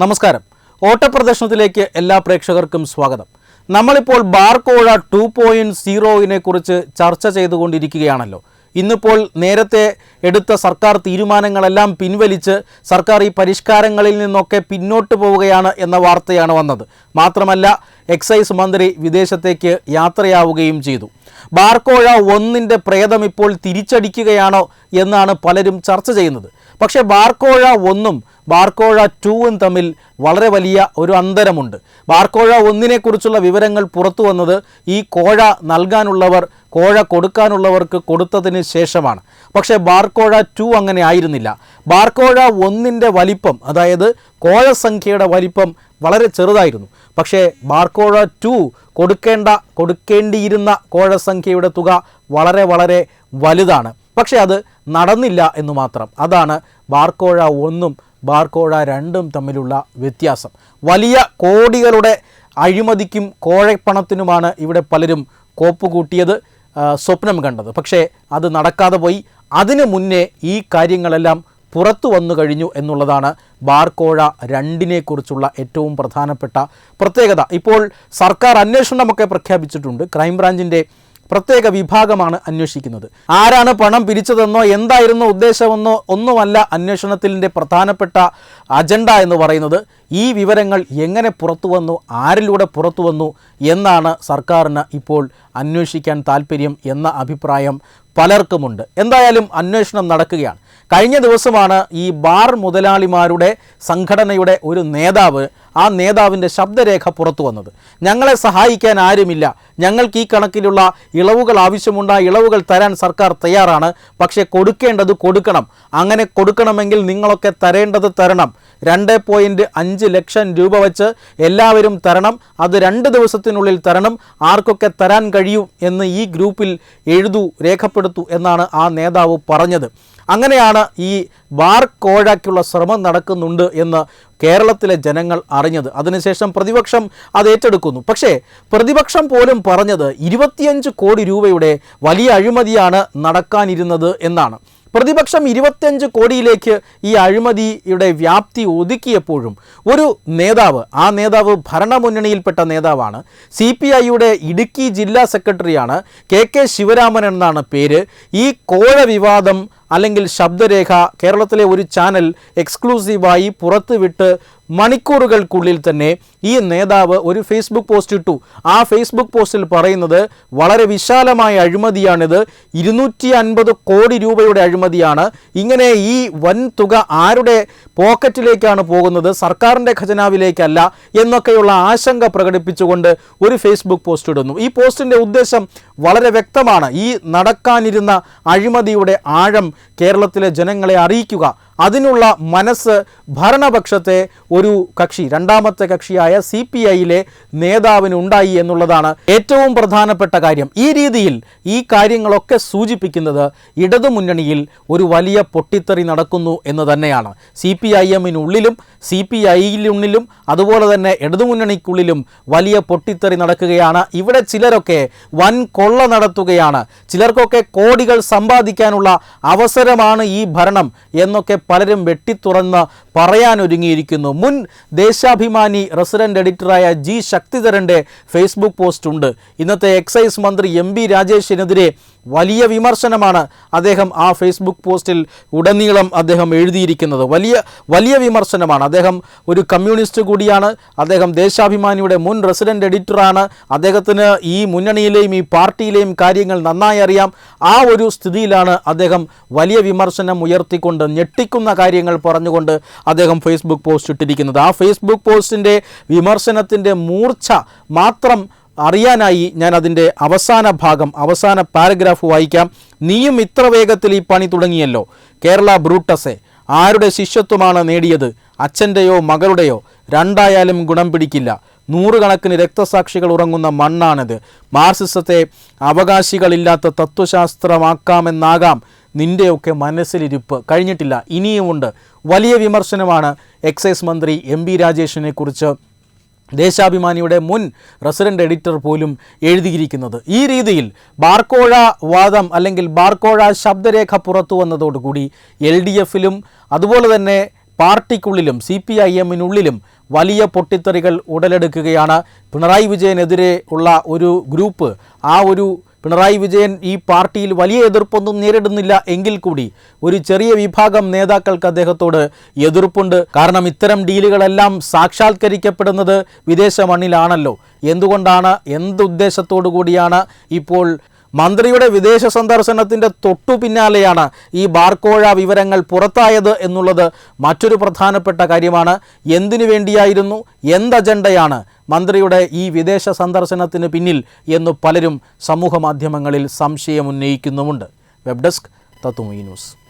നമസ്കാരം. ഓട്ടപ്രദർശനത്തിലേക്ക് എല്ലാ പ്രേക്ഷകർക്കും സ്വാഗതം. നമ്മളിപ്പോൾ ബാർകോഴ ടു പോയിന്റ് സീറോയിനെ കുറിച്ച് ചർച്ച ചെയ്തുകൊണ്ടിരിക്കുകയാണല്ലോ. ഇന്നിപ്പോൾ നേരത്തെ എടുത്ത സർക്കാർ തീരുമാനങ്ങളെല്ലാം പിൻവലിച്ച് സർക്കാർ ഈ പരിഷ്കാരങ്ങളിൽ നിന്നൊക്കെ പിന്നോട്ട് പോവുകയാണ് എന്ന വാർത്തയാണ് വന്നത്. മാത്രമല്ല എക്സൈസ് മന്ത്രി വിദേശത്തേക്ക് യാത്രയാവുകയും ചെയ്തു. ബാർക്കോഴ ഒന്നിന്റെ പ്രേതം ഇപ്പോൾ തിരിച്ചടിക്കുകയാണോ എന്നാണ് പലരും ചർച്ച ചെയ്യുന്നത്. പക്ഷേ ബാർക്കോഴ ഒന്നും ബാർക്കോഴ ടൂവും തമ്മിൽ വളരെ വലിയ ഒരു അന്തരമുണ്ട്. ബാർക്കോഴ ഒന്നിനെക്കുറിച്ചുള്ള വിവരങ്ങൾ പുറത്തു വന്നത് ഈ കോഴ നൽകാനുള്ളവർ കോഴ കൊടുക്കാനുള്ളവർക്ക് കൊടുത്തതിന് ശേഷമാണ്. പക്ഷേ ബാർക്കോഴ ടു അങ്ങനെ ആയിരുന്നില്ല. ബാർക്കോഴ ഒന്നിന്റെ വലിപ്പം അതായത് കോഴ സംഖ്യയുടെ വലിപ്പം വളരെ ചെറുതായിരുന്നു. പക്ഷേ ബാർക്കോഴ ടു കൊടുക്കേണ്ട കൊടുക്കേണ്ടിയിരുന്ന കോഴ സംഖ്യയുടെ തുക വളരെ വളരെ വലുതാണ്. പക്ഷേ അത് നടന്നില്ല എന്ന് മാത്രം. അതാണ് ബാർക്കോഴ ഒന്നും ബാർക്കോഴ രണ്ടും തമ്മിലുള്ള വ്യത്യാസം. വലിയ കോടികളുടെ അഴിമതിക്കും കോഴപ്പണത്തിനുമാണ് ഇവിടെ പലരും കോപ്പ് കൂട്ടിയത് സ്വപ്നം കണ്ടത്. പക്ഷേ അത് നടക്കാതെ പോയി. അതിനു മുന്നേ ഈ കാര്യങ്ങളെല്ലാം പുറത്തു വന്നു കഴിഞ്ഞു എന്നുള്ളതാണ് ബാർക്കോഴ രണ്ടിനെക്കുറിച്ചുള്ള ഏറ്റവും പ്രധാനപ്പെട്ട പ്രത്യേകത. ഇപ്പോൾ സർക്കാർ അന്വേഷണമൊക്കെ പ്രഖ്യാപിച്ചിട്ടുണ്ട്. ക്രൈംബ്രാഞ്ചിന്റെ പ്രത്യേക വിഭാഗമാണ് അന്വേഷിക്കുന്നത്. ആരാണ് പണം പിരിച്ചതെന്നോ എന്തായിരുന്നു ഉദ്ദേശമെന്നോ ഒന്നുമല്ല അന്വേഷണത്തിന്റെ പ്രധാനപ്പെട്ട അജണ്ട എന്ന് പറയുന്നത്. ഈ വിവരങ്ങൾ എങ്ങനെ പുറത്തു വന്നു ആരിലൂടെ പുറത്തു വന്നു എന്നാണ് സർക്കാരിന് ഇപ്പോൾ അന്വേഷിക്കാൻ താല്പര്യം എന്ന അഭിപ്രായം പലർക്കുമുണ്ട്. എന്തായാലും അന്വേഷണം നടക്കുകയാണ്. കഴിഞ്ഞ ദിവസമാണ് ഈ ബാർ മുതലാളിമാരുടെ സംഘടനയുടെ ഒരു നേതാവ് ആ നേതാവിന്റെ ശബ്ദരേഖ പുറത്തു വന്നത്. ഞങ്ങളെ സഹായിക്കാൻ ആരുമില്ല. ഞങ്ങൾക്ക് ഈ കണക്കിലുള്ള ഇളവുകൾ ആവശ്യമുണ്ട്. ഇളവുകൾ തരാൻ സർക്കാർ തയ്യാറാണ്. പക്ഷേ കൊടുക്കേണ്ടത് കൊടുക്കണം. അങ്ങനെ കൊടുക്കണമെങ്കിൽ നിങ്ങളൊക്കെ തരേണ്ടത് തരണം. രണ്ട് പോയിന്റ് അഞ്ച് ലക്ഷം രൂപ വെച്ച് എല്ലാവരും തരണം. അത് രണ്ട് ദിവസത്തിനുള്ളിൽ തരണം. ആർക്കൊക്കെ തരാൻ കഴിയും എന്ന് ഈ ഗ്രൂപ്പിൽ എഴുതു രേഖപ്പെടുത്തൂ എന്നാണ് ആ നേതാവ് പറഞ്ഞത്. അങ്ങനെയാണ് ഈ ബാർ കോഴയ്ക്കുള്ള ശ്രമം നടക്കുന്നുണ്ട് എന്ന് കേരളത്തിലെ ജനങ്ങൾ അറിഞ്ഞത്. അതിനുശേഷം പ്രതിപക്ഷം അത് ഏറ്റെടുക്കുന്നു. പക്ഷേ പ്രതിപക്ഷം പോലും പറഞ്ഞത് ഇരുപത്തിയഞ്ച് കോടി രൂപയുടെ വലിയ അഴിമതിയാണ് നടക്കാനിരുന്നത് എന്നാണ്. പ്രതിപക്ഷം ഇരുപത്തിയഞ്ച് കോടിയിലേക്ക് ഈ അഴിമതിയുടെ വ്യാപ്തി ഒതുക്കിയപ്പോഴും ഒരു നേതാവ് ആ നേതാവ് ഭരണമുന്നണിയിൽപ്പെട്ട നേതാവാണ്. സി പി ഐയുടെ ഇടുക്കി ജില്ലാ സെക്രട്ടറിയാണ് കെ കെ ശിവരാമൻ എന്നാണ് പേര്. ഈ കോഴ വിവാദം അല്ലെങ്കിൽ ശബ്ദരേഖ കേരളത്തിലെ ഒരു ചാനൽ എക്സ്ക്ലൂസീവായി പുറത്തുവിട്ട് മണിക്കൂറുകൾക്കുള്ളിൽ തന്നെ ഈ നേതാവ് ഒരു ഫേസ്ബുക്ക് പോസ്റ്റ് ഇട്ടു. ആ ഫേസ്ബുക്ക് പോസ്റ്റിൽ പറയുന്നത് വളരെ വിശാലമായ അഴിമതിയാണിത്. ഇരുന്നൂറ്റി അൻപത് കോടി രൂപയുടെ അഴിമതിയാണ്. ഇങ്ങനെ ഈ വൻ തുക ആരുടെ പോക്കറ്റിലേക്കാണ് പോകുന്നത്? സർക്കാരിന്റെ ഖജനാവിലേക്കല്ല എന്നൊക്കെയുള്ള ആശങ്ക പ്രകടിപ്പിച്ചുകൊണ്ട് ഒരു ഫേസ്ബുക്ക് പോസ്റ്റ് ഇടുന്നു. ഈ പോസ്റ്റിന്റെ ഉദ്ദേശം വളരെ വ്യക്തമാണ്. ഈ നടക്കാനിരുന്ന അഴിമതിയുടെ ആഴം കേരളത്തിലെ ജനങ്ങളെ അറിയിക്കുക. അതിനുള്ള മനസ്സ് ഭരണപക്ഷത്തെ ഒരു കക്ഷി രണ്ടാമത്തെ കക്ഷിയായ സി പി ഐയിലെ നേതാവിന് ഉണ്ടായി എന്നുള്ളതാണ് ഏറ്റവും പ്രധാനപ്പെട്ട കാര്യം. ഈ രീതിയിൽ ഈ കാര്യങ്ങളൊക്കെ സൂചിപ്പിക്കുന്നത് ഇടതുമുന്നണിയിൽ ഒരു വലിയ പൊട്ടിത്തെറി നടക്കുന്നു എന്ന് തന്നെയാണ്. സി പി ഐ എമ്മിനുള്ളിലും സി പി ഐയിലുള്ളിലും അതുപോലെ തന്നെ ഇടതുമുന്നണിക്കുള്ളിലും വലിയ പൊട്ടിത്തെറി നടക്കുകയാണ്. ഇവിടെ ചിലരൊക്കെ വൻ കൊള്ള നടത്തുകയാണ്. ചിലർക്കൊക്കെ കോടികൾ സമ്പാദിക്കാനുള്ള അവസരമാണ് ഈ ഭരണം എന്നൊക്കെ പലരും വെട്ടിത്തുറന്ന് പറയാനൊരുങ്ങിയിരിക്കുന്നു. മുൻ ദേശാഭിമാനി റെസിഡന്റ് എഡിറ്ററായ ജി ശക്തിധരന്റെ ഫേസ്ബുക്ക് പോസ്റ്റ് ഉണ്ട് ഇന്നത്തെ എക്സൈസ് മന്ത്രി എം ബി രാജേഷിനെതിരെ വലിയ വിമർശനമാണ് അദ്ദേഹം ആ ഫേസ്ബുക്ക് പോസ്റ്റിൽ ഉടനീളം അദ്ദേഹം എഴുതിയിരിക്കുന്നത്. വലിയ വലിയ വിമർശനമാണ്. അദ്ദേഹം ഒരു കമ്മ്യൂണിസ്റ്റ് കൂടിയാണ്. അദ്ദേഹം ദേശാഭിമാനിയുടെ മുൻ റെസിഡന്റ് എഡിറ്ററാണ്. അദ്ദേഹത്തിന് ഈ മുന്നണിയിലെയും ഈ പാർട്ടിയിലെയും കാര്യങ്ങൾ നന്നായി അറിയാം. ആ ഒരു സ്ഥിതിയിലാണ് അദ്ദേഹം വലിയ വിമർശനം ഉയർത്തിക്കൊണ്ട് ഞെട്ടിക്കുന്ന കാര്യങ്ങൾ പറഞ്ഞുകൊണ്ട് അദ്ദേഹം ഫേസ്ബുക്ക് പോസ്റ്റ് ഇട്ടിരിക്കുന്നത്. ആ ഫേസ്ബുക്ക് പോസ്റ്റിന്റെ വിമർശനത്തിന്റെ മൂർച്ച മാത്രം അറിയാനായി ഞാൻ അതിന്റെ അവസാന ഭാഗം അവസാന പാരഗ്രാഫ് വായിക്കാം. നീയും ഇത്ര വേഗത്തിൽ ഈ പണി തുടങ്ങിയല്ലോ. കേരള ബ്രൂട്ടസെ ആരുടെ ശിഷ്യത്വമാണ് നേടിയത്? അച്ഛന്റെയോ മകളുടെയോ? രണ്ടായാലും ഗുണം പിടിക്കില്ല. നൂറുകണക്കിന് രക്തസാക്ഷികൾ ഉറങ്ങുന്ന മണ്ണാണിത്. മാർസിസത്തെ അവകാശികളില്ലാത്ത തത്വശാസ്ത്രമാക്കാമെന്നാകാം. നിന്റെയൊക്കെ മനസ്സിലിരിപ്പ് കഴിഞ്ഞിട്ടില്ല ഇനിയുമുണ്ട്. വലിയ വിമർശനമാണ് എക്സൈസ് മന്ത്രി എം ബി രാജേഷിനെ കുറിച്ച് ദേശാഭിമാനിയുടെ മുൻ റെസിഡന്റ് എഡിറ്റർ പോലും എഴുതിയിരിക്കുന്നത്. ഈ രീതിയിൽ ബാർക്കോഴ വാദം അല്ലെങ്കിൽ ബാർക്കോഴ ശബ്ദരേഖ പുറത്തു വന്നതോടുകൂടി എൽ ഡി എഫിലും അതുപോലെ തന്നെ പാർട്ടിക്കുള്ളിലും സി പി ഐ എമ്മിനുള്ളിലും വലിയ പൊട്ടിത്തെറികൾ ഉടലെടുക്കുകയാണ് പിണറായി വിജയനെതിരെ ഉള്ള ഒരു ഗ്രൂപ്പ്. ആ ഒരു പിണറായി വിജയൻ ഈ പാർട്ടിയിൽ വലിയ എതിർപ്പൊന്നും നേരിടുന്നില്ല എങ്കിൽ കൂടി ഒരു ചെറിയ വിഭാഗം നേതാക്കൾക്ക് അദ്ദേഹത്തോട് എതിർപ്പുണ്ട്. കാരണം ഇത്തരം ഡീലുകളെല്ലാം സാക്ഷാത്കരിക്കപ്പെടുന്നത് വിദേശ മണ്ണിലാണല്ലോ. എന്തുകൊണ്ടാണ്? എന്തുദ്ദേശത്തോടു കൂടിയാണ് ഇപ്പോൾ മന്ത്രിയുടെ വിദേശ സന്ദർശനത്തിന്റെ തൊട്ടു പിന്നാലെയാണ് ഈ ബാർക്കോഴ വിവരങ്ങൾ പുറത്തായത് എന്നുള്ളത് മറ്റൊരു പ്രധാനപ്പെട്ട കാര്യമാണ്. എന്തിനു വേണ്ടിയായിരുന്നു? എന്ത് അജണ്ടയാണ് മന്ത്രിയുടെ ഈ വിദേശ സന്ദർശനത്തിന് പിന്നിൽ എന്ന് പലരും സമൂഹ മാധ്യമങ്ങളിൽ സംശയമുന്നയിക്കുന്നുമുണ്ട് വെബ് ഡെസ്ക് തത്തുമീ ന്യൂസ്.